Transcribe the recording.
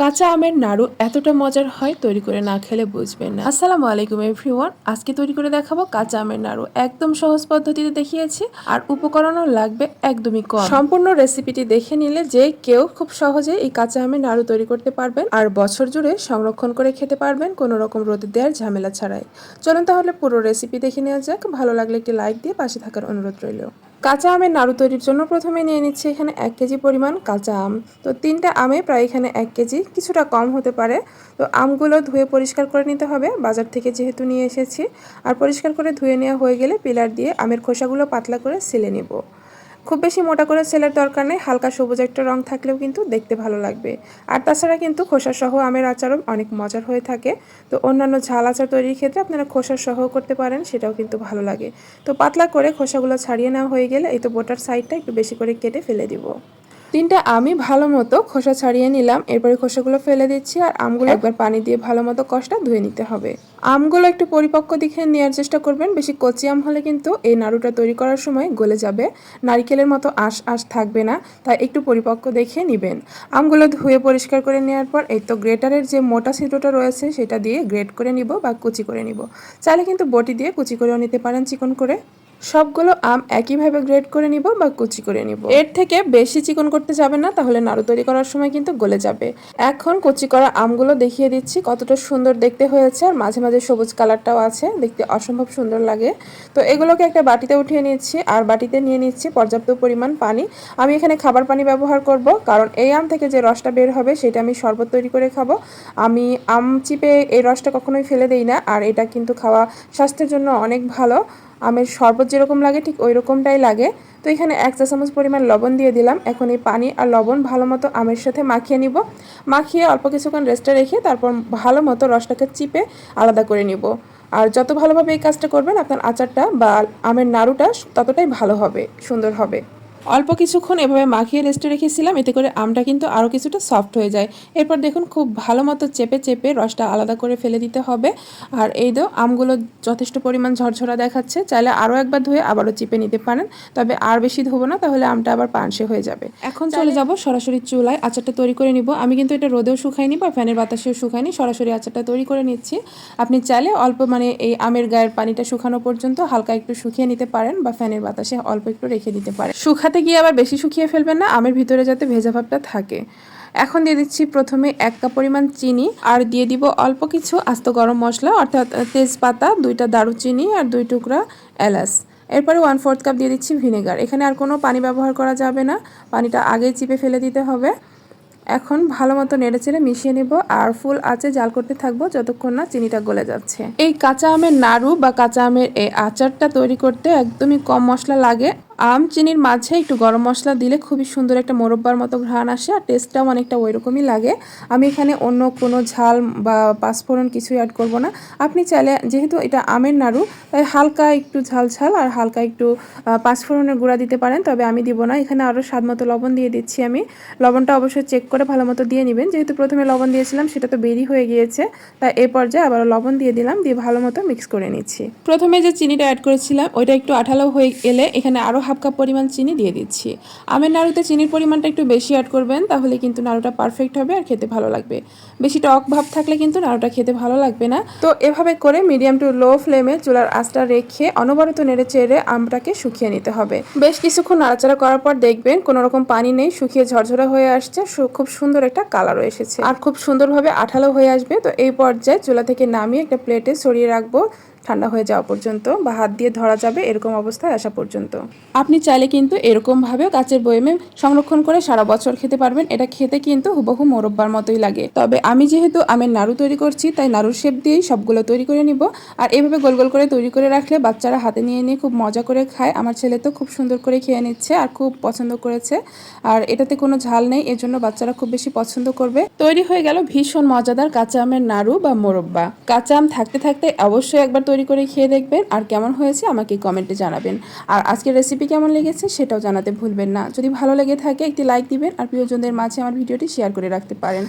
কাঁচা আমের নাড়ু এতটা মজার হয়, তৈরি করে না খেলে বুঝবেন না। আসসালামু আলাইকুম এভরিওয়ান আজকে তৈরি করে দেখাবো কাঁচা আমের নাড়ু। একদম সহজ পদ্ধতিতে দেখিয়েছি, আর উপকরণও লাগবে একদমই কম। সম্পূর্ণ রেসিপিটি দেখে নিলে যে কেউ খুব সহজে এই কাঁচা আমের নাড়ু তৈরি করতে পারবেন, আর বছর জুড়ে সংরক্ষণ করে খেতে পারবেন, কোনো রকম রোদে দেওয়ার ঝামেলা ছাড়াই। চলুন তাহলে পুরো রেসিপি দেখে নেওয়া যাক। ভালো লাগলে একটি লাইক দিয়ে পাশে থাকার অনুরোধ রইল। কাঁচা আমের নাড়ু তৈরির জন্য প্রথমে নিয়ে নিচ্ছি এখানে এক কেজি পরিমাণ কাঁচা আম। তো তিনটা আমে প্রায় এখানে এক কেজি, কিছুটা কম হতে পারে। তো আমগুলো ধুয়ে পরিষ্কার করে নিতে হবে। বাজার থেকে যেহেতু নিয়ে এসেছি, আর পরিষ্কার করে ধুয়ে নেওয়া হয়ে গেলে পিলার দিয়ে আমের খোসাগুলো পাতলা করে সিলে নেব। খুব বেশি মোটা করে সেলের দরকার নেই, হালকা সবুজ একটা রং থাকলেও কিন্তু দেখতে ভালো লাগবে। আর তাছাড়া কিন্তু খোসা সহ আমের আচারও অনেক মজার হয়ে থাকে। তো অন্যান্য ঝাল আচার তৈরির ক্ষেত্রে আপনারা খোসা সহ করতে পারেন, সেটাও কিন্তু ভালো লাগে। তো পাতলা করে খোসাগুলো ছাড়িয়ে নেওয়া হয়ে গেলে এই তো বোটার সাইডটা একটু বেশি করে কেটে ফেলে দিব। তিনটা আমি ভালো মতো খোসা ছাড়িয়ে নিলাম। এরপরে খোসাগুলো ফেলে দিচ্ছি আর আমগুলো একবার পানি দিয়ে ভালো মতো কষটা ধুয়ে নিতে হবে। আমগুলো একটু পরিপক্ক দিকে নেওয়ার চেষ্টা করবেন। বেশি কচি আম হলে কিন্তু এই নাড়ুটা তৈরি করার সময় গলে যাবে। নারিকেলের মতো আঁশ আঁশ থাকবে না, তাই একটু পরিপক্ক দেখে নেবেন। আমগুলো ধুয়ে পরিষ্কার করে নেওয়ার পর এই তো গ্রেটারের যে মোটা ছিদ্রটা রয়েছে, সেটা দিয়ে গ্রেট করে নিব বা কুচি করে নিব। চাইলে কিন্তু বটি দিয়ে কুচি করেও নিতে পারেন চিকন করে। সবগুলো আম একইভাবে গ্রেড করে নিব বা কুচি করে নিব। এর থেকে বেশি চিকন করতে যাবে না, তাহলে নাড়ু তৈরি করার সময় কিন্তু গলে যাবে। এখন কুচি করা আমগুলো দেখিয়ে দিচ্ছি, কতটা সুন্দর দেখতে হয়েছে আর মাঝে মাঝে সবুজ কালারটাও আছে, দেখতে অসম্ভব সুন্দর লাগে। তো এগুলোকে একটা বাটিতে উঠিয়ে নিচ্ছি আর বাটিতে নিয়ে নিচ্ছি পর্যাপ্ত পরিমাণ পানি। আমি এখানে খাবার পানি ব্যবহার করব, কারণ এই আম থেকে যে রসটা বের হবে সেটা আমি শরবত তৈরি করে খাব। আমি আম চিপে এই রসটা কখনোই ফেলে দেই না, আর এটা কিন্তু খাওয়া স্বাস্থ্যের জন্য অনেক ভালো। আমের শরবত যেরকম লাগে, ঠিক ওই রকমটাই লাগে। তো এখানে এক চা চামচ পরিমাণ লবণ দিয়ে দিলাম। এখন এই পানি আর লবণ ভালো মতো আমের সাথে মাখিয়ে নিব। মাখিয়ে অল্প কিছুক্ষণ রেস্টে রেখে তারপর ভালো মতো রসটাকে চিপে আলাদা করে নিব। আর যত ভালোভাবে এই কাজটা করবেন, আপনার আচারটা বা আমের নাড়ুটা ততটাই ভালো হবে, সুন্দর হবে। অল্প কিছুক্ষণ এভাবে মাখিয়ে রেস্টে রেখেছিলাম এতে করে আমটা কিন্তু আরও কিছুটা সফট হয়ে যায়। এরপর দেখুন খুব ভালো মতো চেপে চেপে রসটা আলাদা করে ফেলে দিতে হবে। আর এই দো আমগুলো যথেষ্ট পরিমাণ ঝরঝরা দেখাচ্ছে চাইলে আরও একবার ধুয়ে আবারও চিপে নিতে পারেন। তবে আর বেশি ধোবো না তাহলে আমটা আবার পানসে হয়ে যাবে। এখন চলে যাব সরাসরি চুলায় আচারটা তৈরি করে নিব। আমি কিন্তু এটা রোদেও শুকাইনি বা ফ্যানের বাতাসেও শুকাইনি সরাসরি আচারটা তৈরি করে নিচ্ছি। আপনি চাইলে অল্প মানে এই আমের গায়ের পানিটা শুকানো পর্যন্ত হালকা একটু শুকিয়ে নিতে পারেন বা ফ্যানের বাতাসে অল্প একটু রেখে দিতে পারেন। শুকাতে গিয়ে আবার বেশি শুকিয়ে ফেলবেন না, আমের ভিতরে যাতে ভেজা ভাবটা থাকে। এখন দিয়ে দিচ্ছি প্রথমে এক কাপ পরিমাণ চিনি, আর দিয়ে দিব অল্প কিছু আস্ত গরম মশলা, অর্থাৎ তেজপাতা, দুইটা দারুচিনি আর দুই টুকরা এলাচ। এরপরে ওয়ান ফোর্থ কাপ দিয়ে দিচ্ছি ভিনেগার এখানে আর কোনো পানি ব্যবহার করা যাবে না, পানিটা আগেই চিপে ফেলে দিতে হবে। এখন ভালো মতো নেড়ে চেড়ে মিশিয়ে নেব, আর ফুল আঁচে জাল করতে থাকব যতক্ষণ না চিনিটা গলে যাচ্ছে। এই কাঁচা আমের নাড়ু বা কাঁচা আমের এই আচারটা তৈরি করতে একদমই কম মশলা লাগে আম, চিনির মাঝে একটু গরম মশলা দিলে খুবই সুন্দর একটা মোরব্বার মতো ঘ্রাণ আসে আর টেস্টটাও অনেকটা ওই রকমই লাগে। আমি এখানে অন্য কোনো ঝাল বা পাঁচফোড়ন কিছুই অ্যাড করব না। আপনি চাইলে যেহেতু এটা আমের নাড়ু, তাই হালকা একটু ঝাল ঝাল আর হালকা একটু পাঁচফোড়নের গুঁড়া দিতে পারেন, তবে আমি দিব না। এখানে আরও স্বাদ মতো লবণ দিয়ে দিচ্ছি আমি। লবণটা অবশ্যই চেক করে ভালো মতো দিয়ে নেবেন। যেহেতু প্রথমে লবণ দিয়েছিলাম, সেটা তো বেরি হয়ে গিয়েছে। তাই এ পর্যায়ে আবার লবণ দিয়ে দিলাম, দিয়ে ভালো মতো মিক্স করে নিচ্ছি। প্রথমে যে চিনিটা অ্যাড করেছিলাম, ওইটা একটু আঠালো হয়ে এলে এখানে আরও হাফ কাপ পরিমাণ চিনি দিয়ে দিচ্ছি। আমের নাড়ুতে চিনির পরিমাণটা একটু বেশি অ্যাড করবেন, তাহলে কিন্তু নাড়ুটা পারফেক্ট হবে আর খেতে ভালো লাগবে। বেশি টক ভাব থাকলে কিন্তু নাড়ুটা খেতে ভালো লাগবে না। তো এভাবে করে মিডিয়াম টু লো ফ্লেমে চুলার আঁচটা রেখে অনবরত নেড়ে চেড়ে আমটাকে শুকিয়ে নিতে হবে। বেশ কিছুক্ষণ নাড়াচাড়া করার পর দেখবেন কোনো রকম পানি নেই, শুকিয়ে ঝরঝরা হয়ে আসছে খুব সুন্দর একটা কালারও এসেছে। আর খুব সুন্দরভাবে আঠালো হয়ে আসবে, তো এই পর্যায়ে চুলা থেকে নামিয়ে একটা প্লেটে সরিয়ে রাখব। ঠান্ডা হয়ে যাওয়া পর্যন্ত বা হাত দিয়ে ধরা যাবে এরকম অবস্থায় আসা পর্যন্ত। আপনি চাইলে কিন্তু এরকমভাবেও কাচের বয়মে সংরক্ষণ করে সারা বছর খেতে পারবেন। এটা খেতে কিন্তু হুবহু মোরব্বার মতোই লাগে। তবে আমি যেহেতু আমের নাড়ু তৈরি করছি, তাই নাড়ুর শেপ দিয়েই সবগুলো তৈরি করে নিব। আর এভাবে গোল গোল করে তৈরি করে রাখলে বাচ্চারা হাতে নিয়ে নিয়ে খুব মজা করে খায়। আমার ছেলে তো খুব সুন্দর করে খেয়ে নিচ্ছে আর খুব পছন্দ করেছে। আর এটাতে কোনো ঝাল নেই এর জন্য বাচ্চারা খুব বেশি পছন্দ করবে। তৈরি হয়ে গেল ভীষণ মজাদার কাঁচা আমের নাড়ু বা মোরব্বা। কাঁচা আম থাকতে থাকতে অবশ্যই একবার তৈরি করে খেয়ে দেখবেন আর কেমন হয়েছে আমাকে কমেন্টে জানাবেন। আর আজকের রেসিপি কেমন লেগেছে সেটাও জানাতে ভুলবেন না। যদি ভালো লেগে থাকে একটি লাইক দিবেন আর প্রিয়জনদের মাঝে আমার ভিডিওটি শেয়ার করে রাখতে পারেন।